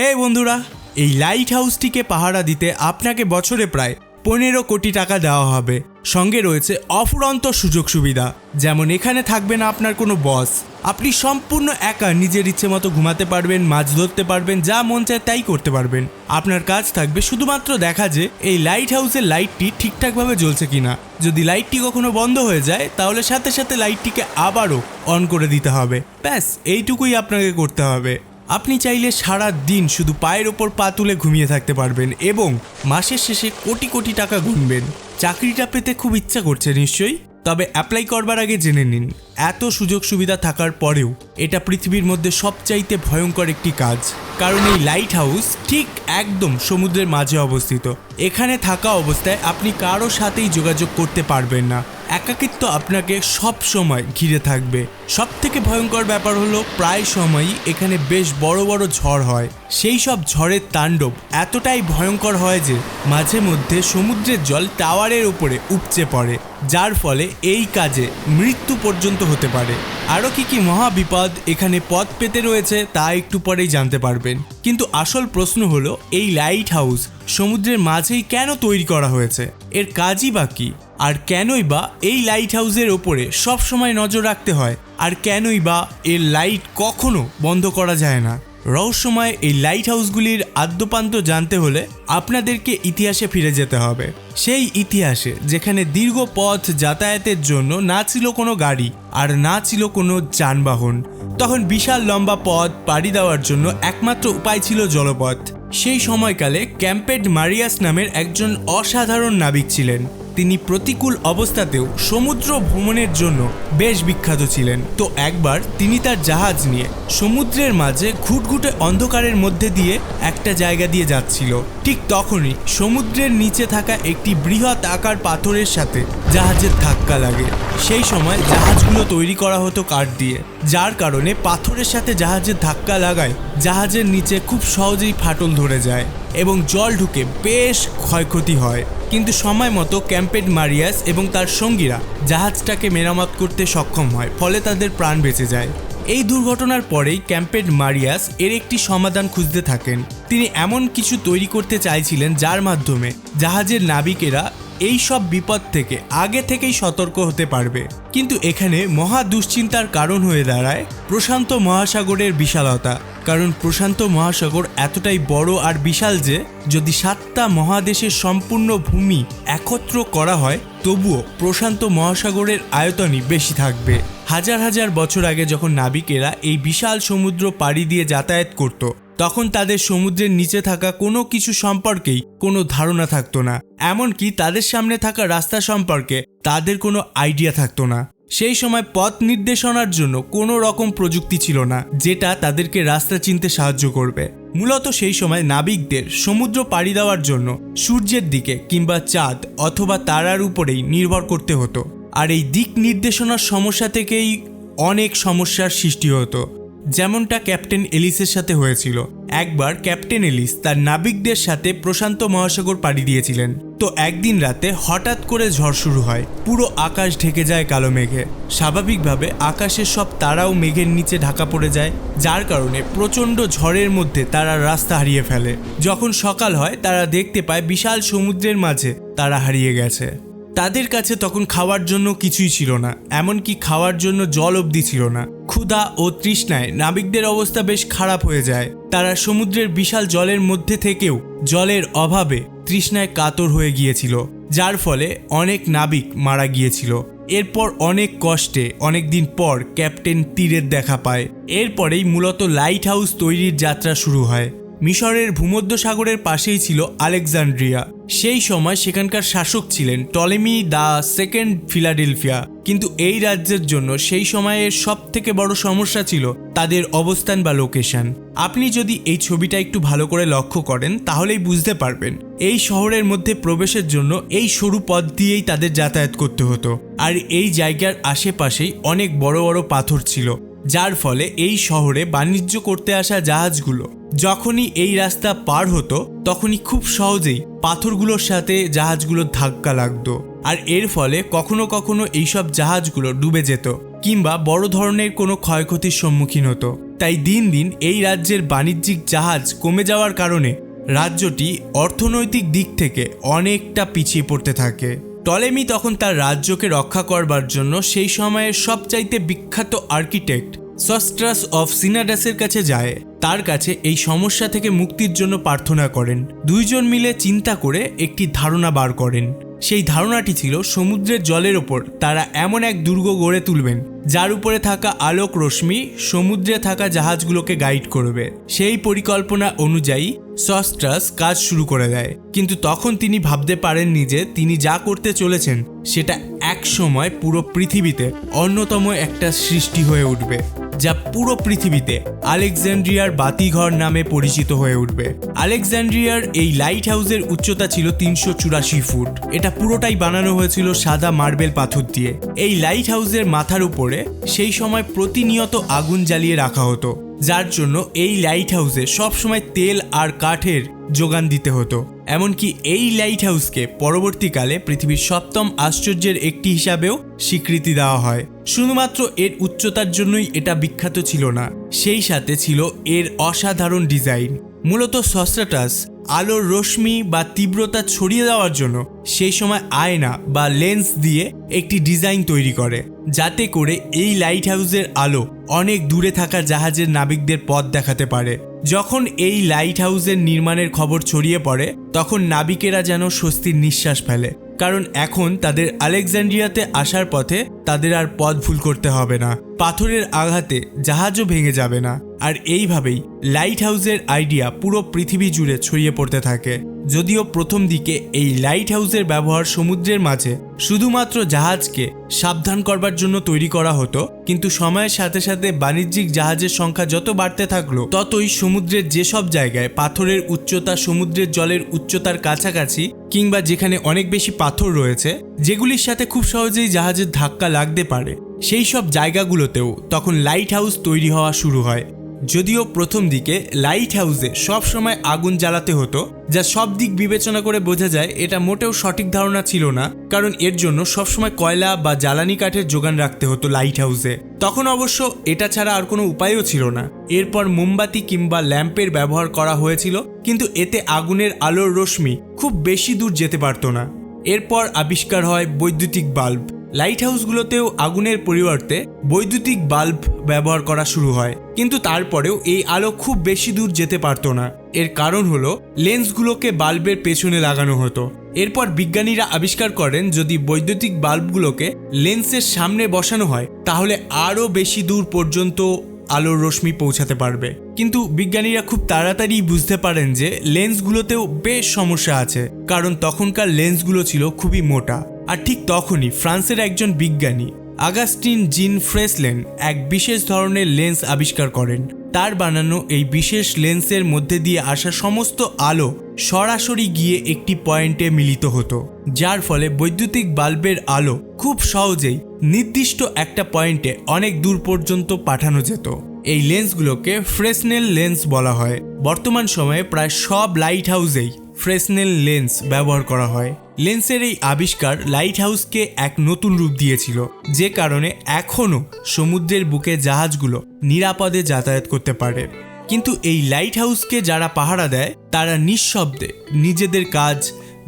হে বন্ধুরা, এই লাইট হাউসটিকে পাহারা দিতে আপনাকে বছরে প্রায় পনেরো কোটি টাকা দেওয়া হবে। সঙ্গে রয়েছে অফুরন্ত সুযোগ সুবিধা। যেমন এখানে থাকবে না আপনার কোনো বস আপনি সম্পূর্ণ একা নিজের ইচ্ছে মতো ঘুমাতে পারবেন, মাছ ধরতে পারবেন, যা মন চায় তাই করতে পারবেন। আপনার কাজ থাকবে শুধুমাত্র দেখা যে এই লাইট হাউসের লাইটটি ঠিকঠাকভাবে জ্বলছে কিনা। যদি লাইটটি কখনো বন্ধ হয়ে যায়, তাহলে সাথে সাথে লাইটটিকে আবারও অন করে দিতে হবে। ব্যাস, এইটুকুই আপনাকে করতে হবে। আপনি চাইলে সারা দিন শুধু পায়ের ওপর পা তুলে ঘুমিয়ে থাকতে পারবেন এবং মাসের শেষে কোটি কোটি টাকা গুনবেন। চাকরিটা পেতে খুব ইচ্ছা করছে, নিশ্চয়ই? তবে অ্যাপ্লাই করবার আগে জেনে নিন, এত সুযোগ সুবিধা থাকার পরেও এটা পৃথিবীর মধ্যে সবচাইতে ভয়ঙ্কর একটি কাজ। কারণ এই লাইট হাউস ঠিক একদম সমুদ্রের মাঝে অবস্থিত। এখানে থাকা অবস্থায় আপনি কারও সাথেই যোগাযোগ করতে পারবেন না। একাকিত্ব আপনাকে সব সময় ঘিরে থাকবে। সব থেকে ভয়ঙ্কর ব্যাপার হলো প্রায় সময়ই এখানে বেশ বড় বড় ঝড় হয়। সেই সব ঝড়ের তাণ্ডব এতটাই ভয়ঙ্কর হয় যে মাঝে মধ্যে সমুদ্রের জল টাওয়ারের উপরে উপচে পড়ে, যার ফলে এই কাজে মৃত্যু পর্যন্ত হতে পারে। আরও কি কি মহাবিপদ এখানে পথ পেতে রয়েছে তা একটু পরেই জানতে পারবেন। কিন্তু আসল প্রশ্ন হলো, এই লাইট হাউস সমুদ্রের মাঝেই কেন তৈরি করা হয়েছে? এর কাজই বা কী? আর কেনই বা এই লাইট হাউসের ওপরে সবসময় নজর রাখতে হয়? আর কেনই বা এর লাইট কখনো বন্ধ করা যায় না? রহস্যময় এই লাইট হাউসগুলির আদ্যপান্ত জানতে হলে আপনাদেরকে ইতিহাসে ফিরে যেতে হবে। সেই ইতিহাসে যেখানে দীর্ঘ পথ যাতায়াতের জন্য না ছিল কোনো গাড়ি আর না ছিল কোনো যানবাহন, তখন বিশাল লম্বা পথ পাড়ি দেওয়ার জন্য একমাত্র উপায় ছিল জলপথ। সেই সময়কালে ক্যাম্পেড মারিয়াস নামের একজন অসাধারণ নাবিক ছিলেন। তিনি প্রতিকূল অবস্থাতেও সমুদ্র ভ্রমণের জন্য বেশ বিখ্যাত ছিলেন। তো একবার তিনি তার জাহাজ নিয়ে সমুদ্রের মাঝে ঘুটঘুটে অন্ধকারের মধ্যে দিয়ে একটা জায়গা দিয়ে যাচ্ছিল। ঠিক তখনই সমুদ্রের নিচে থাকা একটি বৃহৎ আকার পাথরের সাথে জাহাজের ধাক্কা লাগে। সেই সময় জাহাজগুলো তৈরি করা হতো কাঠ দিয়ে, যার কারণে পাথরের সাথে জাহাজের ধাক্কা লাগায় জাহাজের নিচে খুব সহজেই ফাটল ধরে যায় এবং জল ঢুকে বেশ ক্ষয়ক্ষতি হয়। কিন্তু সময় মতো ক্যাম্পেড মারিয়াস এবং তার সঙ্গীরা জাহাজটাকে মেরামত করতে সক্ষম হয়, ফলে তাদের প্রাণ বেঁচে যায়। এই দুর্ঘটনার পরেই ক্যাম্পেড মারিয়াস এর একটি সমাধান খুঁজতে থাকেন। তিনি এমন কিছু তৈরি করতে চাইছিলেন যার মাধ্যমে জাহাজের নাবিকেরা এই সব বিপদ থেকে আগে থেকেই সতর্ক হতে পারবে। কিন্তু এখানে মহা দুশ্চিন্তার কারণ হয়ে দাঁড়ায় প্রশান্ত মহাসাগরের বিশালতা। কারণ প্রশান্ত মহাসাগর এতটাই বড় আর বিশাল যে, যদি সাতটা মহাদেশের সম্পূর্ণ ভূমি একত্র করা হয়, তবুও প্রশান্ত মহাসাগরের আয়তনই বেশি থাকবে। হাজার হাজার বছর আগে যখন নাবিকেরা এই বিশাল সমুদ্র পাড়ি দিয়ে যাতায়াত করত তখন তাদের সমুদ্রের নিচে থাকা কোনো কিছু সম্পর্কেই কোনো ধারণা থাকতো না। এমনকি তাদের সামনে থাকা রাস্তা সম্পর্কে তাদের কোনো আইডিয়া থাকতো না। সেই সময় পথ নির্দেশনার জন্য কোনো রকম প্রযুক্তি ছিল না, যেটা তাদেরকে রাস্তা চিনতে সাহায্য করবে। মূলত সেই সময় নাবিকদের সমুদ্র পাড়ি দেওয়ার জন্য সূর্যের দিকে কিংবা চাঁদ অথবা তারার উপরেই নির্ভর করতে হতো। আর এই দিক নির্দেশনার সমস্যা থেকেই অনেক সমস্যার সৃষ্টি হতো। যেমনটা ক্যাপ্টেন এলিসের সাথে হয়েছিল। একবার ক্যাপ্টেন এলিস তার নাবিকদের সাথে প্রশান্ত মহাসাগর পাড়ি দিয়েছিলেন। তো একদিন রাতে হঠাৎ করে ঝড় শুরু হয়। পুরো আকাশ ঢেকে যায় কালো মেঘে। স্বাভাবিকভাবে আকাশের সব তারাও মেঘের নিচে ঢাকা পড়ে যায়, যার কারণে প্রচণ্ড ঝড়ের মধ্যে তারা রাস্তা হারিয়ে ফেলে। যখন সকাল হয়, তারা দেখতে পায় বিশাল সমুদ্রের মাঝে তারা হারিয়ে গেছে। তাদের কাছে তখন খাওয়ার জন্য কিছুই ছিল না, এমনকি খাওয়ার জন্য জল অবধি ছিল না। ক্ষুধা ও তৃষ্ণায় নাবিকদের অবস্থা বেশ খারাপ হয়ে যায়। তারা সমুদ্রের বিশাল জলের মধ্যে থেকেও জলের অভাবে তৃষ্ণায় কাতর হয়ে গিয়েছিল, যার ফলে অনেক নাবিক মারা গিয়েছিল। এরপর অনেক কষ্টে অনেক দিন পর ক্যাপ্টেন তীরের দেখা পায়। এরপরেই মূলত লাইট হাউস তৈরির যাত্রা শুরু হয়। মিশরের ভূমধ্য সাগরের পাশেই ছিল আলেকজান্ড্রিয়া সেই সময় সেখানকার শাসক ছিলেন টলেমি দ্য সেকেন্ড ফিলাডেলফিয়া। কিন্তু এই রাজ্যের জন্য সেই সময়ের সব থেকে বড় সমস্যা ছিল তাদের অবস্থান বা লোকেশন। আপনি যদি এই ছবিটা একটু ভালো করে লক্ষ্য করেন, তাহলেই বুঝতে পারবেন এই শহরের মধ্যে প্রবেশের জন্য এই সরু পথ দিয়েই তাদের যাতায়াত করতে হতো। আর এই জায়গার আশেপাশেই অনেক বড় বড় পাথর ছিল। যার ফলে এই শহরে বাণিজ্য করতে আসা জাহাজগুলো যখনই এই রাস্তা পার হতো, তখনই খুব সহজেই পাথরগুলোর সাথে জাহাজগুলোর ধাক্কা লাগতো। আর এর ফলে কখনো কখনো এইসব জাহাজগুলো ডুবে যেত কিংবা বড় ধরনের কোনো ক্ষয়ক্ষতির সম্মুখীন হতো। তাই দিন দিন এই রাজ্যের বাণিজ্যিক জাহাজ কমে যাওয়ার কারণে রাজ্যটি অর্থনৈতিক দিক থেকে অনেকটা পিছিয়ে পড়তে থাকে। টলেমি তখন তার রাজ্যকে রক্ষা করবার জন্য সেই সময়ের সবচাইতে বিখ্যাত আর্কিটেক্ট সস্ট্রাস অফ সিনাডাসের কাছে যায়। তার কাছে এই সমস্যা থেকে মুক্তির জন্য প্রার্থনা করেন। দুইজন মিলে চিন্তা করে একটি ধারণা বার করেন। সেই ধারণাটি ছিল, সমুদ্রের জলের ওপর তারা এমন এক দুর্গ গড়ে তুলবেন, যার উপরে থাকা আলোক রশ্মি সমুদ্রে থাকা জাহাজগুলোকে গাইড করবে। সেই পরিকল্পনা অনুযায়ী সস্ট্রাস কাজ শুরু করে দেয়। কিন্তু তখন তিনি ভাবতে পারেননি যে তিনি যা করতে চলেছেন, সেটা এক সময় পুরো পৃথিবীতে অন্যতম একটা সৃষ্টি হয়ে উঠবে, যা পুরো পৃথিবীতে আলেকজান্ড্রিয়ার বাতিঘর নামে পরিচিত হয়ে উঠবে। আলেকজান্ড্রিয়ার এই লাইট হাউসের উচ্চতা ছিল তিনশো চুরাশি ফুট। এটা পুরোটাই বানানো হয়েছিল সাদা মার্বেল পাথর দিয়ে। এই লাইট হাউসের মাথার উপরে সেই সময় প্রতিনিয়ত আগুন জ্বালিয়ে রাখা হতো। যার জন্য এই লাইট হাউসে সবসময় তেল আর কাঠের যোগান দিতে হতো। এমনকি এই লাইট হাউসকে পরবর্তীকালে পৃথিবীর সপ্তম আশ্চর্যের একটি হিসাবেও স্বীকৃতি দেওয়া হয়। শুধুমাত্র এর উচ্চতার জন্যই এটা বিখ্যাত ছিল না, সেই সাথে ছিল এর অসাধারণ ডিজাইন মূলত সস্ট্রাটাস আলোর রশ্মি বা তীব্রতা ছড়িয়ে দেওয়ার জন্য সেই সময় আয়না বা লেন্স দিয়ে একটি ডিজাইন তৈরি করে, যাতে করে এই লাইট হাউসের আলো অনেক দূরে থাকা জাহাজের নাবিকদের পথ দেখাতে পারে। যখন এই লাইট হাউসের নির্মাণের খবর ছড়িয়ে পড়ে, তখন নাবিকেরা যেন স্বস্তির নিঃশ্বাস ফেলে, কারণ এখন তাদের আলেকজান্ড্রিয়াতে আসার পথে তাদের আর পথ ভুল করতে হবে না। পাথরের আঘাতে জাহাজও ভেঙে যাবে না। আর এইভাবেই লাইট হাউসের আইডিয়া পুরো পৃথিবী জুড়ে ছড়িয়ে পড়তে থাকে। যদিও প্রথম দিকে এই লাইট হাউসের ব্যবহার সমুদ্রের মাঝে শুধুমাত্র জাহাজকে সাবধান করবার জন্য তৈরি করা হতো, কিন্তু সময়ের সাথে সাথে বাণিজ্যিক জাহাজের সংখ্যা যত বাড়তে থাকল, ততই সমুদ্রের যেসব জায়গায় পাথরের উচ্চতা সমুদ্রের জলের উচ্চতার কাছাকাছি কিংবা যেখানে অনেক বেশি পাথর রয়েছে, যেগুলির সাথে খুব সহজেই জাহাজের ধাক্কা লাগতে পারে, সেই সব জায়গাগুলোতেও তখন লাইট হাউস তৈরি হওয়া শুরু হয়। যদিও প্রথম দিকে লাইট হাউসে সবসময় আগুন জ্বালাতে হতো, যা সব দিক বিবেচনা করে বোঝা যায় এটা মোটেও সঠিক ধারণা ছিল না, কারণ এর জন্য সবসময় কয়লা বা জ্বালানি কাঠের যোগান রাখতে হতো লাইট হাউসে। তখন অবশ্য এটা ছাড়া আর কোনো উপায়ও ছিল না। এরপর মোমবাতি কিংবা ল্যাম্পের ব্যবহার করা হয়েছিল, কিন্তু এতে আগুনের আলোর রশ্মি খুব বেশি দূর যেতে পারতো না। এরপর আবিষ্কার হয় বৈদ্যুতিক বাল্ব। লাইট হাউসগুলোতেও আগুনের পরিবর্তে বৈদ্যুতিক বাল্ব ব্যবহার করা শুরু হয়। কিন্তু তারপরেও এই আলো খুব বেশি দূর যেতে পারতো না। এর কারণ হলো লেন্সগুলোকে বাল্বের পেছনে লাগানো হতো। এরপর বিজ্ঞানীরা আবিষ্কার করেন, যদি বৈদ্যুতিক বাল্বগুলোকে লেন্সের সামনে বসানো হয়, তাহলে আরও বেশি দূর পর্যন্ত আলোর রশ্মি পৌঁছাতে পারবে। কিন্তু বিজ্ঞানীরা খুব তাড়াতাড়ি বুঝতে পারেন যে লেন্সগুলোতেও বেশ সমস্যা আছে। কারণ তখনকার লেন্সগুলো ছিল খুবই মোটা। আর ঠিক তখনই ফ্রান্সের একজন বিজ্ঞানী, আগাস্টিন জিন ফ্রেসলেন, এক বিশেষ ধরনের লেন্স আবিষ্কার করেন। তার বানানো এই বিশেষ লেন্সের মধ্যে দিয়ে আসা সমস্ত আলো সরাসরি গিয়ে একটি পয়েন্টে মিলিত হতো, যার ফলে বৈদ্যুতিক বাল্বের আলো খুব সহজেই নির্দিষ্ট একটা পয়েন্টে অনেক দূর পর্যন্ত পাঠানো যেত। এই লেন্সগুলোকে ফ্রেসনেল লেন্স বলা হয়। বর্তমান সময়ে প্রায় সব লাইট হাউসেই ফ্রেসনেল লেন্স ব্যবহার করা হয়। লেন্সের এই আবিষ্কার লাইট হাউসকে এক নতুন রূপ দিয়েছিল, যে কারণে এখনও সমুদ্রের বুকে জাহাজগুলো নিরাপদে যাতায়াত করতে পারে। কিন্তু এই লাইট হাউসকে যারা পাহারা দেয়, তারা নিঃশব্দে নিজেদের কাজ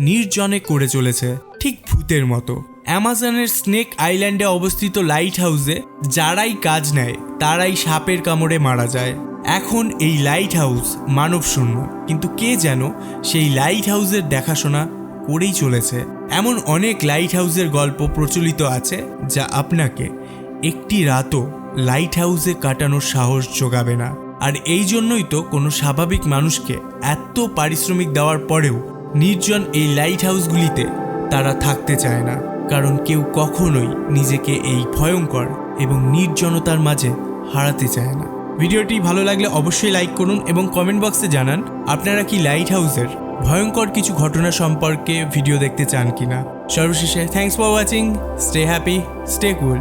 নির্জনে করে চলেছে, ঠিক ভূতের মতো। অ্যামাজনের স্নেক আইল্যান্ডে অবস্থিত লাইট হাউসে যারাই কাজ নেয়, তারাই সাপের কামড়ে মারা যায়। এখন এই লাইট হাউস মানব শূন্য কিন্তু কে যেন সেই লাইট হাউসের দেখাশোনা করেই চলেছে। এমন অনেক লাইট হাউসের গল্প প্রচলিত আছে, যা আপনাকে একটি রাতও লাইট হাউসে কাটানোর সাহস যোগাবে না। আর এই জন্যই তো কোনো স্বাভাবিক মানুষকে এত পারিশ্রমিক দেওয়ার পরেও নির্জন এই লাইট হাউসগুলিতে তারা থাকতে চায় না। কারণ কেউ কখনোই নিজেকে এই ভয়ঙ্কর এবং নির্জনতার মাঝে হারাতে চায় না। ভিডিওটি ভালো লাগলে অবশ্যই লাইক করুন এবং কমেন্ট বক্সে জানান, আপনারা কি লাইট হাউসের ভয়ঙ্কর কিছু ঘটনা সম্পর্কে ভিডিও দেখতে চান কিনা? সর্বশেষে thanks for watching stay happy stay cool